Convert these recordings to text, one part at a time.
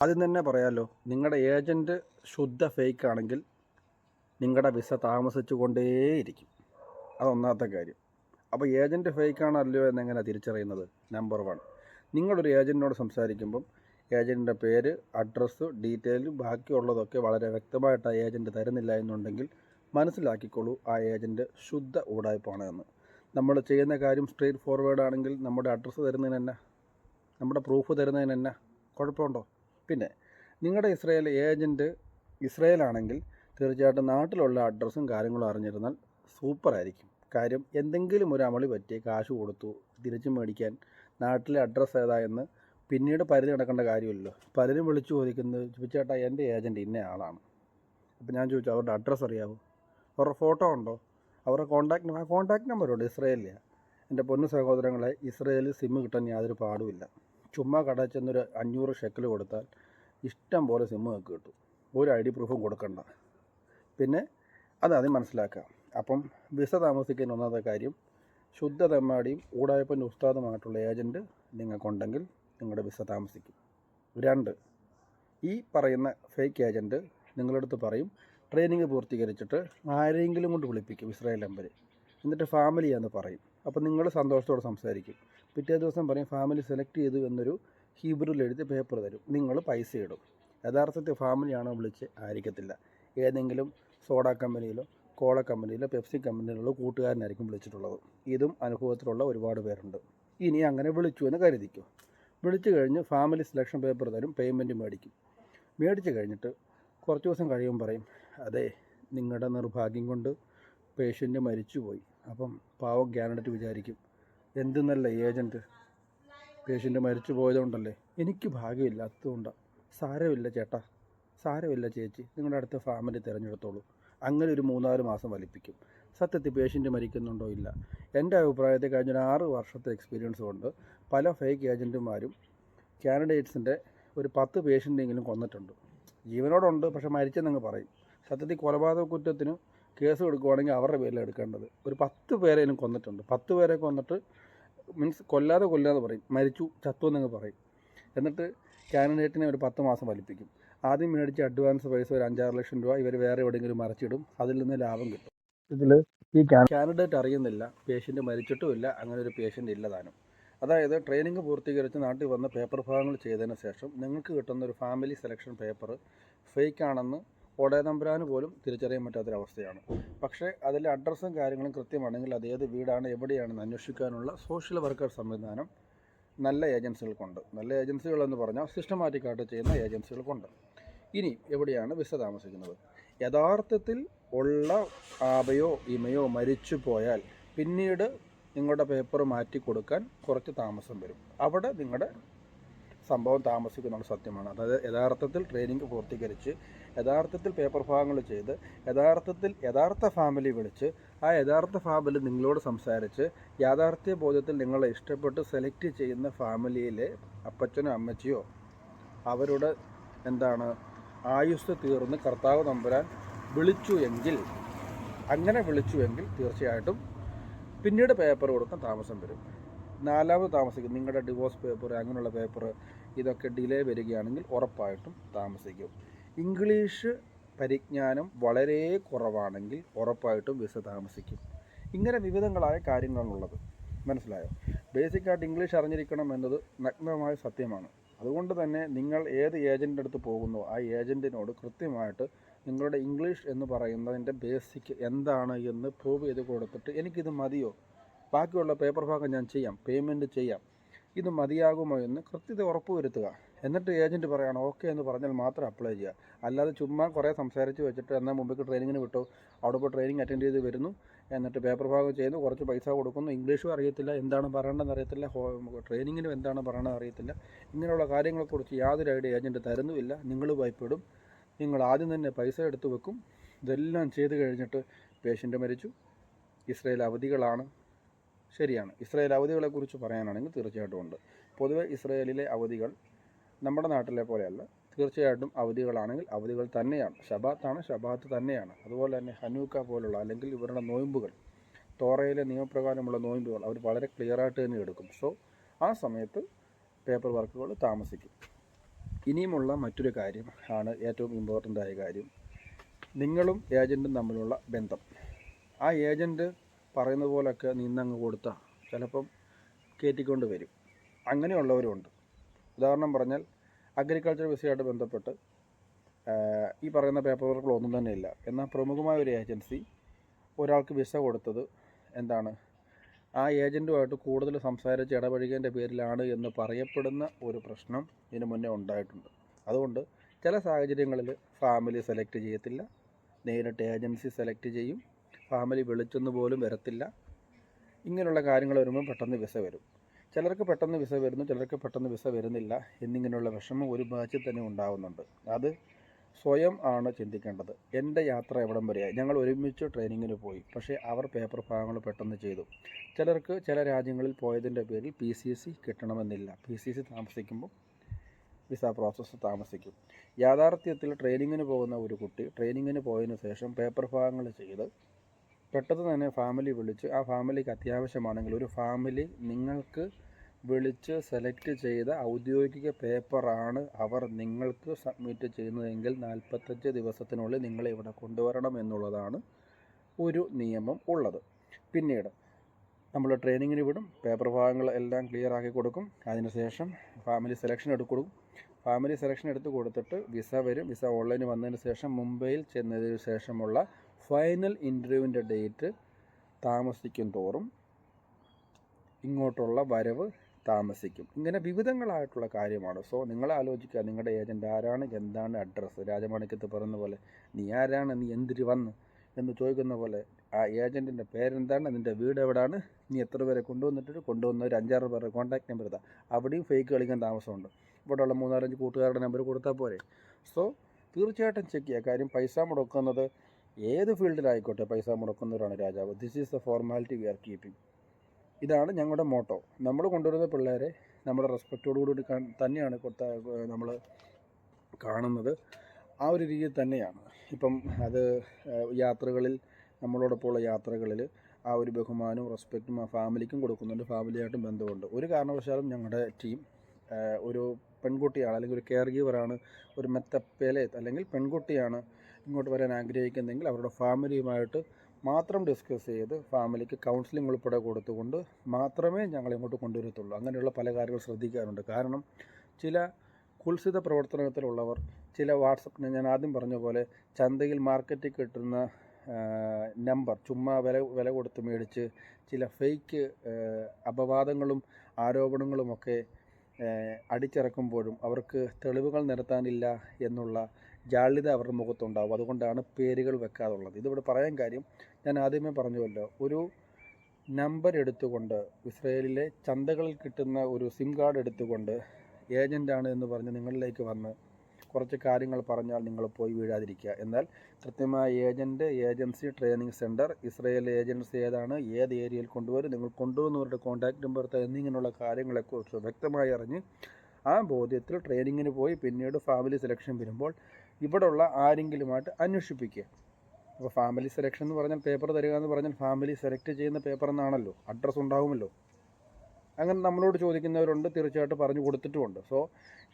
ആദ്യം തന്നെ പറയാമല്ലോ നിങ്ങളുടെ ഏജന്റ് ശുദ്ധ ഫേക്ക് ആണെങ്കിൽ നിങ്ങളുടെ വിസ താമസിച്ചു കൊണ്ടേയിരിക്കും അതൊന്നാമത്തെ കാര്യം. അപ്പോൾ ഏജന്റ് ഫേക്ക് ആണല്ലോ എന്നെങ്ങനെ തിരിച്ചറിയുന്നത്? നമ്പർ വൺ നിങ്ങളൊരു ഏജന്റിനോട് സംസാരിക്കുമ്പം ഏജന്റിന്റെ പേര് അഡ്രസ്സ് ഡീറ്റെയിൽ ബാക്കിയുള്ളതൊക്കെ വളരെ വ്യക്തമായിട്ട് ആ ഏജന്റ് തരുന്നില്ല എന്നുണ്ടെങ്കിൽ മനസ്സിലാക്കിക്കോളൂ ആ ഏജന്റ് ശുദ്ധ ഊടായ്പാണ് എന്ന് നമ്മൾ ചെയ്യുന്ന കാര്യം സ്ട്രെയിറ്റ് ഫോർവേഡ് ആണെങ്കിൽ നമ്മുടെ അഡ്രസ്സ് തരുന്നതിന് തന്നെ നമ്മുടെ പ്രൂഫ് തരുന്നതിന് തന്നെ കുഴപ്പമുണ്ടോ? പിന്നെ നിങ്ങളുടെ ഇസ്രയേൽ ഏജന്റ് ഇസ്രയേലാണെങ്കിൽ തീർച്ചയായിട്ടും നാട്ടിലുള്ള അഡ്രസ്സും കാര്യങ്ങളും അറിഞ്ഞിരുന്നാൽ സൂപ്പറായിരിക്കും. കാര്യം എന്തെങ്കിലും ഒരു അമളി പറ്റി കാശ് കൊടുത്തു തിരിച്ചു മേടിക്കാൻ നാട്ടിലെ അഡ്രസ്സ് ഏതായെന്ന് പിന്നീട് പരിധി നടക്കേണ്ട കാര്യമില്ലല്ലോ. പലരും വിളിച്ചു ചോദിക്കുന്നത് ചോദിച്ചേട്ടാ എന്റെ ഏജന്റ് ഇന്ന ആളാണ്. അപ്പോൾ ഞാൻ ചോദിച്ചു അവരുടെ അഡ്രസ്സ് അറിയാമോ അവരുടെ ഫോട്ടോ ഉണ്ടോ? അവരുടെ കോൺടാക്ട് ആ കോൺടാക്ട് നമ്പറുണ്ട് ഇസ്രയേലിലാണ് എന്റെ പൊന്നു സഹോദരങ്ങളെ ഇസ്രയേലിൽ സിമ്മ് കിട്ടാൻ യാതൊരു പാടുമില്ല. ചുമ്മാ കടയിൽ ചെന്നൊരു അഞ്ഞൂറ് ഷെക്കിൽ കൊടുത്താൽ ഇഷ്ടം പോലെ സിമ്മ് നിങ്ങൾക്ക് കിട്ടും. ഒരു ഐ ഡി പ്രൂഫും കൊടുക്കണ്ട. പിന്നെ അത് ആദ്യം മനസ്സിലാക്കുക. അപ്പം വിസ താമസിക്കുന്ന ഒന്നാമത്തെ കാര്യം ശുദ്ധ തെമ്മാടിയും ഊടായപ്പന്റെ ഉസ്താദുമായിട്ടുള്ള ഏജന്റ് നിങ്ങൾക്കുണ്ടെങ്കിൽ നിങ്ങളുടെ വിസ താമസിക്കും. രണ്ട് ഈ പറയുന്ന ഫേക്ക് ഏജന്റ് നിങ്ങളടുത്ത് പറയും ട്രെയിനിങ് പൂർത്തീകരിച്ചിട്ട് ആരെങ്കിലും കൊണ്ട് വിളിപ്പിക്കും ഇസ്രായേൽ നമ്പർ എന്നിട്ട് ഫാമിലിയാന്ന് പറയും. അപ്പോൾ നിങ്ങൾ സന്തോഷത്തോടെ സംസാരിക്കും. പിറ്റേ ദിവസം പറയും ഫാമിലി സെലക്ട് ചെയ്തു എന്നൊരു ഹീബ്രുവിൽ എഴുതി പേപ്പർ തരും. നിങ്ങൾ പൈസ ഇടും. യഥാർത്ഥത്തിൽ ഫാമിലിയാണോ വിളിച്ച്? ആയിരിക്കത്തില്ല. ഏതെങ്കിലും സോഡ കമ്പനിയിലോ കോള കമ്പനിയിലോ പെപ്സി കമ്പനിയിലുള്ള കൂട്ടുകാരനായിരിക്കും വിളിച്ചിട്ടുള്ളത്. ഇതും അനുഭവത്തിലുള്ള ഒരുപാട് പേരുണ്ട്. ഇനി അങ്ങനെ വിളിച്ചു എന്ന് കരുതിക്കും? വിളിച്ചു കഴിഞ്ഞ് ഫാമിലി സെലക്ഷൻ പേപ്പർ തരും പേയ്മെന്റ് മേടിക്കും. മേടിച്ച് കഴിഞ്ഞിട്ട് കുറച്ച് ദിവസം കഴിയുമ്പോൾ പറയും അതെ നിങ്ങളുടെ നിർഭാഗ്യം കൊണ്ട് പേഷ്യന്റ് മരിച്ചുപോയി. അപ്പം പാവം ഗ്യാരണ്ടറ്റ് വിചാരിക്കും. എന്തെന്നല്ല ഏജന്റ്. പേഷ്യന്റ് മരിച്ചു പോയതുകൊണ്ടല്ലേ? എനിക്ക് ഭാഗ്യമില്ലാത്തതുകൊണ്ടാണ് സാരമില്ല ചേട്ടാ. സാരമില്ല ചേച്ചി. നിങ്ങളുടെ അടുത്ത ഫാമിലി തിരഞ്ഞെടുത്തോളൂ. അങ്ങനെ ഒരു മൂന്നാൽ മാസം വലിപ്പിക്കും സത്യത്തിൽ പേഷ്യന്റ് മരിക്കുന്നുണ്ടോ ഇല്ല. എന്റെ അഭിപ്രായത്തിൽ കഴിഞ്ഞ ആറ് വർഷത്തെ എക്സ്പീരിയൻസ് കൊണ്ട് പല ഫേക്ക് ഏജന്റുമാരും കാൻഡിഡേറ്റ്സിന്റെ ഒരു പത്ത് പേഷ്യന്റെങ്കിലും കൊന്നിട്ടുണ്ട്. ജീവനോടുണ്ട് പക്ഷേ മരിച്ചെന്നങ്ങ് പറയും. സത്യത്തിൽ കൊലപാതക കുറ്റത്തിന് കേസ് കൊടുക്കുവാണെങ്കിൽ അവരുടെ പേരിലാണ് എടുക്കേണ്ടത്. ഒരു പത്ത് പേരെയും കൊന്നിട്ടുണ്ട്. പത്ത് പേരെ കൊന്നിട്ട് മീൻസ് കൊല്ലാതെ കൊല്ലാതെ പറയും. മരിച്ചു ചത്തു എന്നങ്ങ് പറയും. എന്നിട്ട് കാൻഡിഡേറ്റിനെ ഒരു പത്ത് മാസം വലിപ്പിക്കും ആദ്യം മേടിച്ച അഡ്വാൻസ് പൈസ ഒരു അഞ്ചാറ് ലക്ഷം രൂപ ഇവർ വേറെ എവിടെയെങ്കിലും മറച്ചിടും. അതിൽ നിന്ന് ലാഭം കിട്ടും. ഇതിൽ ഈ കാൻഡിഡേറ്റ് അറിയുന്നില്ല. പേഷ്യന്റ് മരിച്ചിട്ടുമില്ല അങ്ങനെ ഒരു പേഷ്യന്റ് ഇല്ല താനും. അതായത് ട്രെയിനിങ് പൂർത്തീകരിച്ച് നാട്ടിൽ വന്ന് പേപ്പർ ഭാഗങ്ങൾ ചെയ്തതിന് ശേഷം നിങ്ങൾക്ക് കിട്ടുന്ന ഒരു ഫാമിലി സെലക്ഷൻ പേപ്പർ ഫേക്ക് ആണെന്ന് ഓടയ തമ്പുരാന് പോലും തിരിച്ചറിയാൻ പറ്റാത്തൊരവസ്ഥയാണ്. പക്ഷേ അതിലെ അഡ്രസ്സും കാര്യങ്ങളും കൃത്യമാണെങ്കിൽ അത് ഏത് വീടാണ് എവിടെയാണെന്ന് അന്വേഷിക്കാനുള്ള സോഷ്യൽ വർക്കർ സംവിധാനം നല്ല ഏജൻസികൾക്കുണ്ട്. നല്ല ഏജൻസികളെന്ന് പറഞ്ഞാൽ സിസ്റ്റമാറ്റിക്കായിട്ട് ചെയ്യുന്ന ഏജൻസികൾക്കുണ്ട്. ഇനി എവിടെയാണ് വിസ താമസിക്കുന്നത്? യഥാർത്ഥത്തിൽ ഉള്ള ആബയോ ഇമയോ മരിച്ചു പോയാൽ പിന്നീട് നിങ്ങളുടെ പേപ്പർ മാറ്റി കൊടുക്കാൻ കുറച്ച് താമസം വരും. അവിടെ നിങ്ങളുടെ സംഭവം താമസിക്കുന്നുള്ള സത്യമാണ്. അതായത് യഥാർത്ഥത്തിൽ ട്രെയിനിങ് പൂർത്തീകരിച്ച് യഥാർത്ഥത്തിൽ പേപ്പർ ഭാഗങ്ങൾ ചെയ്ത് യഥാർത്ഥത്തിൽ യഥാർത്ഥ ഫാമിലി വിളിച്ച് ആ യഥാർത്ഥ ഫാമിലി നിങ്ങളോട് സംസാരിച്ച് യാഥാർത്ഥ്യ ബോധത്തിൽ നിങ്ങളെ ഇഷ്ടപ്പെട്ട് സെലക്ട് ചെയ്യുന്ന ഫാമിലിയിലെ അപ്പച്ചനോ അമ്മച്ചിയോ അവരുടെ എന്താണ് ആയുസ് തീർന്ന് കർത്താവ് നമ്പുരാൻ വിളിച്ചു എങ്കിൽ അങ്ങനെ വിളിച്ചു എങ്കിൽ തീർച്ചയായിട്ടും പിന്നീട് പേപ്പർ കൊടുക്കാൻ താമസം വരും. നാലാമത് താമസിക്കും. നിങ്ങളുടെ ഡിവോഴ്സ് പേപ്പർ അങ്ങനെയുള്ള പേപ്പർ ഇതൊക്കെ ഡിലേ വരികയാണെങ്കിൽ ഉറപ്പായിട്ടും താമസിക്കും. ഇംഗ്ലീഷ് പരിജ്ഞാനം വളരെ കുറവാണെങ്കിൽ ഉറപ്പായിട്ടും വിസ താമസിക്കും. ഇങ്ങനെ വിവിധങ്ങളായ കാര്യങ്ങളാണുള്ളത്. മനസ്സിലായോ? ബേസിക്കായിട്ട് ഇംഗ്ലീഷ് അറിഞ്ഞിരിക്കണം എന്നത് നഗ്നമായ സത്യമാണ്. അതുകൊണ്ട് തന്നെ നിങ്ങൾ ഏത് ഏജന്റിന്റെ അടുത്ത് പോകുന്നോ ആ ഏജന്റിനോട് കൃത്യമായിട്ട് നിങ്ങളുടെ ഇംഗ്ലീഷ് എന്ന് പറയുന്നതിന്റെ ബേസിക് എന്താണ് എന്ന് പ്രൂവ് ചെയ്ത് കൊടുത്തിട്ട് എനിക്കിത് മതിയോ? ബാക്കിയുള്ള പേപ്പർ ഭാഗം ഞാൻ ചെയ്യാം. പേയ്മെന്റ് ചെയ്യാം. ഇത് മതിയാകുമോ എന്ന് കൃത്യത ഉറപ്പുവരുത്തുക. എന്നിട്ട് ഏജന്റ് പറയണം ഓക്കെ എന്ന് പറഞ്ഞാൽ മാത്രം അപ്ലൈ ചെയ്യുക. അല്ലാതെ ചുമ്മാ കുറേ സംസാരിച്ച് വെച്ചിട്ട് എന്നാൽ മുമ്പേക്ക് ട്രെയിനിങ്ങിന് വിട്ടു? അവിടെ പോയി ട്രെയിനിങ് അറ്റൻഡ് ചെയ്ത് വരുന്നു. എന്നിട്ട് പേപ്പർ ഭാഗം ചെയ്യുന്നു. കുറച്ച് പൈസ കൊടുക്കുന്നു. ഇംഗ്ലീഷും അറിയത്തില്ല. എന്താണ് പറയേണ്ടതെന്ന് അറിയത്തില്ല. ട്രെയിനിങ്ങിനും എന്താണ് പറയേണ്ടത് അറിയത്തില്ല. ഇങ്ങനെയുള്ള കാര്യങ്ങളെക്കുറിച്ച് യാതൊരു ഐഡിയ ഏജന്റ് തരുന്നുമില്ല. നിങ്ങൾ ഭയപ്പെടും. നിങ്ങൾ ആദ്യം തന്നെ പൈസ എടുത്തു വെക്കും. ഇതെല്ലാം ചെയ്ത് കഴിഞ്ഞിട്ട് പേഷ്യന്റ് മരിച്ചു. ഇസ്രയേൽ അവധികളാണ്. ശരിയാണ്. ഇസ്രായേൽ അവധികളെക്കുറിച്ച് പറയാനാണെങ്കിൽ തീർച്ചയായിട്ടും ഉണ്ട്. പൊതുവേ ഇസ്രായേലിലെ അവധികൾ നമ്മുടെ നാട്ടിലെ പോലെയല്ല. തീർച്ചയായിട്ടും അവധികളാണെങ്കിൽ അവധികൾ തന്നെയാണ്. ഷബാത്താണ് ഷബാത്ത് തന്നെയാണ്. അതുപോലെ തന്നെ ഹനൂക്ക പോലുള്ള അല്ലെങ്കിൽ ഇവരുടെ നോയമ്പുകൾ തോറയിലെ നിയമപ്രകാരമുള്ള നോയമ്പുകൾ അവർ വളരെ ക്ലിയറായിട്ട് തന്നെ എടുക്കും. സോ ആ സമയത്ത് പേപ്പർ വർക്കുകൾ താമസിക്കും. ഇനിയുമുള്ള മറ്റൊരു കാര്യം ആണ് ഏറ്റവും ഇമ്പോർട്ടന്റ് ആയ കാര്യം. നിങ്ങളും ഏജന്റും തമ്മിലുള്ള ബന്ധം. ആ ഏജന്റ് പറയുന്ന പോലൊക്കെ നിന്നങ്ങ് കൊടുത്താൽ ചിലപ്പം കയറ്റിക്കൊണ്ട് വരും. അങ്ങനെയുള്ളവരുമുണ്ട് ഉദാഹരണം പറഞ്ഞാൽ അഗ്രികൾച്ചർ വിസയുമായിട്ട് ബന്ധപ്പെട്ട് ഈ പറയുന്ന പേപ്പർ വർക്കുകളൊന്നും തന്നെ ഇല്ല. എന്നാൽ പ്രമുഖമായ ഒരു ഏജൻസി ഒരാൾക്ക് വിസ കൊടുത്തത് എന്താണ്? ആ ഏജന്റുമായിട്ട് കൂടുതൽ സംസാരിച്ച് ഇടപഴകിയതിന്റെ പേരിലാണ് എന്ന് പറയപ്പെടുന്ന ഒരു പ്രശ്നം ഇതിനു മുന്നേ ഉണ്ടായിട്ടുണ്ട്. അതുകൊണ്ട് ചില സാഹചര്യങ്ങളിൽ ഫാമിലി സെലക്ട് ചെയ്യത്തില്ല. നേരിട്ട് ഏജൻസി സെലക്ട് ചെയ്യും. ഫാമിലി വിളിച്ചെന്ന് പോലും വരത്തില്ല. ഇങ്ങനെയുള്ള കാര്യങ്ങൾ വരുമ്പോൾ പെട്ടെന്ന് വിസ വരും. ചിലർക്ക് പെട്ടെന്ന് വിസ വരുന്നു ചിലർക്ക് പെട്ടെന്ന് വിസ വരുന്നില്ല എന്നിങ്ങനെയുള്ള വിഷമം ഒരു ബാച്ചിൽ തന്നെ ഉണ്ടാകുന്നുണ്ട് അത് സ്വയം ആണ് ചിന്തിക്കേണ്ടത്. എന്റെ യാത്ര എവിടം വരെയായി ഞങ്ങൾ ഒരുമിച്ച് ട്രെയിനിങ്ങിന് പോയി. പക്ഷേ അവർ പേപ്പർ ഭാഗങ്ങൾ പെട്ടെന്ന് ചെയ്തു. ചിലർക്ക് ചില രാജ്യങ്ങളിൽ പോയതിന്റെ പേരിൽ പി സി സി കിട്ടണമെന്നില്ല. പി സി സി താമസിക്കുമ്പോൾ വിസ പ്രോസസ്സ് താമസിക്കും. യാഥാർത്ഥ്യത്തിൽ ട്രെയിനിങ്ങിന് പോകുന്ന ഒരു കുട്ടി ട്രെയിനിങ്ങിന് പോയതിനു ശേഷം പേപ്പർ ഭാഗങ്ങൾ ചെയ്ത് പെട്ടെന്ന് തന്നെ ഫാമിലി വിളിച്ച് ആ ഫാമിലിക്ക് അത്യാവശ്യമാണെങ്കിൽ ഒരു ഫാമിലി നിങ്ങൾക്ക് വിളിച്ച് സെലക്ട് ചെയ്ത ഔദ്യോഗിക പേപ്പറാണ് അവർ നിങ്ങൾക്ക് സബ്മിറ്റ് ചെയ്യുന്നതെങ്കിൽ നാൽപ്പത്തഞ്ച് ദിവസത്തിനുള്ളിൽ നിങ്ങളെ ഇവിടെ കൊണ്ടുവരണം എന്നുള്ളതാണ് ഒരു നിയമം ഉള്ളത്. പിന്നീട് നമ്മൾ ട്രെയിനിങ്ങിന് വിടും പേപ്പർ ഭാഗങ്ങൾ എല്ലാം ക്ലിയർ ആക്കി കൊടുക്കും. അതിനുശേഷം ഫാമിലി സെലക്ഷൻ എടുക്കും ഫാമിലി സെലക്ഷൻ എടുത്ത് കൊടുത്തിട്ട് വിസ വരും. വിസ ഓൺലൈനിൽ വന്നതിന് ശേഷം മുംബൈയിൽ ചെന്നതിന് ശേഷമുള്ള ഫൈനൽ ഇന്റർവ്യൂവിന്റെ ഡേറ്റ് താമസിക്കും തോറും ഇങ്ങോട്ടുള്ള വരവ് താമസിക്കും. ഇങ്ങനെ വിവിധങ്ങളായിട്ടുള്ള കാര്യമാണ്. സോ നിങ്ങൾ ആലോചിക്കുക. നിങ്ങളുടെ ഏജന്റ് ആരാണ്? എന്താണ് അഡ്രസ്സ് രാജമാണിക്കത്ത് പറയുന്ന പോലെ നീ ആരാണ്? നീ എന്തിരി വന്ന്? എന്ന് ചോദിക്കുന്ന പോലെ ആ ഏജന്റിന്റെ പേരെന്താണ്? നിന്റെ വീട് എവിടെയാണ് നീ എത്ര പേരെ കൊണ്ടുവന്നിട്ട്? കൊണ്ടുവന്ന ഒരു അഞ്ചാറ് പേരുടെ കോൺടാക്ട് നമ്പർ ഇതാ. അവിടെയും ഫേക്ക് കളിക്കാൻ താമസമുണ്ട്. ഇവിടെയുള്ള മൂന്നാലഞ്ച് കൂട്ടുകാരുടെ നമ്പർ കൊടുത്താൽ പോരെ. സോ തീർച്ചയായിട്ടും ചെക്ക് ചെയ്യുക കാര്യം പൈസ മുടക്കുന്നത് ഏത് ഫീൽഡിലായിക്കോട്ടെ പൈസ മുടക്കുന്നവരാണ് രാജാവ്. This is the formality we are keeping ഇതാണ് ഞങ്ങളുടെ മോട്ടോ നമ്മൾ കൊണ്ടുവരുന്ന പിള്ളേരെ നമ്മുടെ റെസ്പെക്റ്റോടുകൂടി തന്നെയാണ് നമ്മൾ കാണുന്നത്. ആ ഒരു രീതിയിൽ തന്നെയാണ്. ഇപ്പം അത് യാത്രകളിൽ നമ്മളോടൊപ്പമുള്ള യാത്രകളിൽ ആ ഒരു ബഹുമാനവും റെസ്പെക്റ്റും ആ ഫാമിലിക്കും കൊടുക്കുന്നുണ്ട്. ഫാമിലിയായിട്ടും ബന്ധമുണ്ട്. ഒരു കാരണവശാലും ഞങ്ങളുടെ ടീം ഒരു പെൺകുട്ടിയാണ് അല്ലെങ്കിൽ ഒരു കെയർ ഗീവറാണ് ഒരു മെത്തപ്പേലെ അല്ലെങ്കിൽ പെൺകുട്ടിയാണ് ഇങ്ങോട്ട് വരാൻ ആഗ്രഹിക്കുന്നെങ്കിൽ അവരുടെ ഫാമിലിയുമായിട്ട് മാത്രം ഡിസ്കസ് ചെയ്ത് ഫാമിലിക്ക് കൗൺസിലിംഗ് ഉൾപ്പെടെ കൊടുത്തുകൊണ്ട് മാത്രമേ ഞങ്ങൾ ഇങ്ങോട്ട് കൊണ്ടുവരത്തുള്ളൂ. അങ്ങനെയുള്ള പല കാര്യങ്ങൾ ശ്രദ്ധിക്കാറുണ്ട്. കാരണം ചില കുൽസിത പ്രവർത്തനത്തിലുള്ളവർ ചില വാട്സപ്പ് ഞാൻ ആദ്യം പറഞ്ഞ പോലെ ചന്തയിൽ മാർക്കറ്റിൽ കിട്ടുന്ന നമ്പർ ചുമ്മാ വില വില കൊടുത്ത് മേടിച്ച് ചില ഫേക്ക് അപവാദങ്ങളും ആരോപണങ്ങളുമൊക്കെ അടിച്ചിറക്കുമ്പോഴും അവർക്ക് തെളിവുകൾ നിരത്താനില്ല എന്നുള്ള ജാള്യത അവരുടെ മുഖത്തുണ്ടാവും. അതുകൊണ്ടാണ് പേരുകൾ വെക്കാറുള്ളത്. ഇതിവിടെ പറയാൻ കാര്യം ഞാൻ ആദ്യമേ പറഞ്ഞുവല്ലോ. ഒരു നമ്പർ എടുത്തുകൊണ്ട് ഇസ്രയേലിലെ ചന്തകളിൽ കിട്ടുന്ന ഒരു സിം കാർഡ് എടുത്തുകൊണ്ട് ഏജന്റാണ് എന്ന് പറഞ്ഞ് നിങ്ങളിലേക്ക് വന്ന് കുറച്ച് കാര്യങ്ങൾ പറഞ്ഞാൽ നിങ്ങൾ പോയി വീഴാതിരിക്കുക. എന്നാൽ കൃത്യമായ agent agency training centre Israel agency ഏതാണ് ഏത് ഏരിയയിൽ കൊണ്ടുവരും നിങ്ങൾ കൊണ്ടുവന്നവരുടെ കോൺടാക്റ്റ് നമ്പർ എന്നിങ്ങനെയുള്ള കാര്യങ്ങളെക്കുറിച്ച് വ്യക്തമായി അറിഞ്ഞ് ആ ബോധ്യത്തിൽ ട്രെയിനിങ്ങിന് പോയി പിന്നീട് ഫാമിലി സെലക്ഷൻ വരുമ്പോൾ ഇവിടെയുള്ള ആരെങ്കിലുമായിട്ട് അന്വേഷിപ്പിക്കുക. അപ്പോൾ ഫാമിലി സെലക്ഷൻ എന്ന് പറഞ്ഞാൽ പേപ്പർ തരിക എന്ന് പറഞ്ഞാൽ ഫാമിലി സെലക്ട് ചെയ്യുന്ന പേപ്പർ എന്നാണല്ലോ. അഡ്രസ്സ് ഉണ്ടാവുമല്ലോ. അങ്ങനെ നമ്മളോട് ചോദിക്കുന്നവരുണ്ട് തീർച്ചയായിട്ടും പറഞ്ഞു കൊടുത്തിട്ടുമുണ്ട്. സോ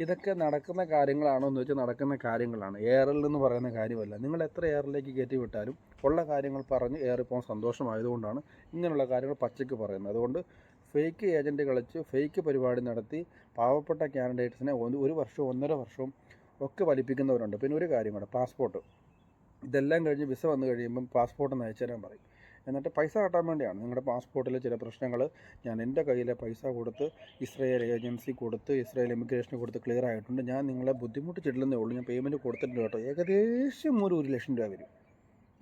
ഇതൊക്കെ നടക്കുന്ന കാര്യങ്ങളാണോ എന്ന് വെച്ചാൽ നടക്കുന്ന കാര്യങ്ങളാണ്. എയറിൽ എന്ന് പറയുന്ന കാര്യമല്ല. നിങ്ങൾ എത്ര എയറിലേക്ക് കയറ്റി വിട്ടാലും ഉള്ള കാര്യങ്ങൾ പറഞ്ഞ് ഏറിപ്പോകാൻ സന്തോഷമായതുകൊണ്ടാണ് ഇങ്ങനെയുള്ള കാര്യങ്ങൾ പച്ചയ്ക്ക് പറയുന്നത്. അതുകൊണ്ട് ഫേക്ക് ഏജന്റ് കളിച്ച് ഫേക്ക് പരിപാടി നടത്തി പാവപ്പെട്ട കാൻഡിഡേറ്റ്സിനെ ഒരു വർഷവും ഒന്നര വർഷവും ഒക്കെ വലിപ്പിക്കുന്നവരുണ്ട്. പിന്നെ ഒരു കാര്യം കൂടെ പാസ്പോർട്ട്. ഇതെല്ലാം കഴിഞ്ഞ് വിസ വന്നു കഴിയുമ്പം പാസ്പോർട്ട് ഒന്ന് അയച്ചു തരാൻ പറയും. എന്നിട്ട് പൈസ കട്ടാൻ വേണ്ടിയാണ്. നിങ്ങളുടെ പാസ്പോർട്ടിലെ ചില പ്രശ്നങ്ങൾ ഞാൻ എന്റെ കയ്യിലെ പൈസ കൊടുത്ത് ഇസ്രായേൽ ഏജൻസി കൊടുത്ത് ഇസ്രായേൽ ഇമിഗ്രേഷന് കൊടുത്ത് ക്ലിയർ ആയിട്ടുണ്ട്. ഞാൻ നിങ്ങളെ ബുദ്ധിമുട്ടിച്ചിട്ടില്ലെന്നേ ഉള്ളൂ. ഞാൻ പേയ്മെന്റ് കൊടുത്തിട്ടുണ്ട് കേട്ടോ. ഏകദേശം ഒരു ഒരു ലക്ഷം രൂപ വരും.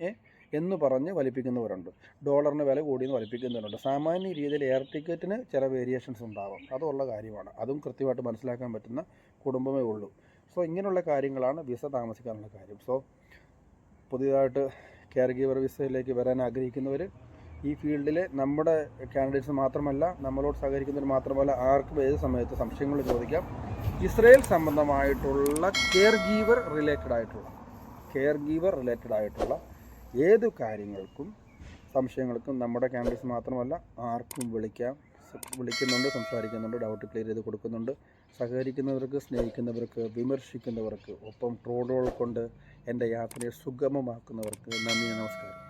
ഏ? എന്ന് പറഞ്ഞ് വലിപ്പിക്കുന്നവരുണ്ട്. ഡോളറിന് വില കൂടിയെന്ന് വലിപ്പിക്കുന്നവരുണ്ട്. സാമാന്യ രീതിയിൽ എയർ ടിക്കറ്റിന് ചില വേരിയേഷൻസ് ഉണ്ടാവും. അതുള്ള കാര്യമാണ്. അതും കൃത്യമായിട്ട് മനസ്സിലാക്കാൻ പറ്റുന്ന കുടുംബമേ ഉള്ളൂ. സോ ഇങ്ങനെയുള്ള കാര്യങ്ങളാണ് വിസ താമസിക്കാനുള്ള കാര്യം. സോ പുതിയതായിട്ട് കെയർ ഗീവർ വിസയിലേക്ക് വരാൻ ആഗ്രഹിക്കുന്നവർ ഈ ഫീൽഡിലെ നമ്മുടെ കാൻഡിഡേറ്റ്സ് മാത്രമല്ല നമ്മളോട് സഹകരിക്കുന്നവർ മാത്രമല്ല ആർക്കും ഏത് സമയത്ത് സംശയങ്ങൾ ചോദിക്കാം. ഇസ്രയേൽ സംബന്ധമായിട്ടുള്ള കെയർ ഗീവർ റിലേറ്റഡ് ആയിട്ടുള്ള കെയർ ഗീവർ റിലേറ്റഡ് ആയിട്ടുള്ള ഏത് കാര്യങ്ങൾക്കും സംശയങ്ങൾക്കും നമ്മുടെ കാൻഡിഡേറ്റ്സ് മാത്രമല്ല ആർക്കും വിളിക്കാം വിളിക്കുന്നുണ്ട് സംസാരിക്കുന്നുണ്ട് ഡൗട്ട് ക്ലിയർ ചെയ്ത് കൊടുക്കുന്നുണ്ട്. സഹകരിക്കുന്നവർക്ക് സ്നേഹിക്കുന്നവർക്ക് വിമർശിക്കുന്നവർക്ക് ഒപ്പം ട്രോളുകൾ കൊണ്ട് എന്റെ യാത്രയെ സുഗമമാക്കുന്നവർക്ക് നന്ദി നമസ്കാരം.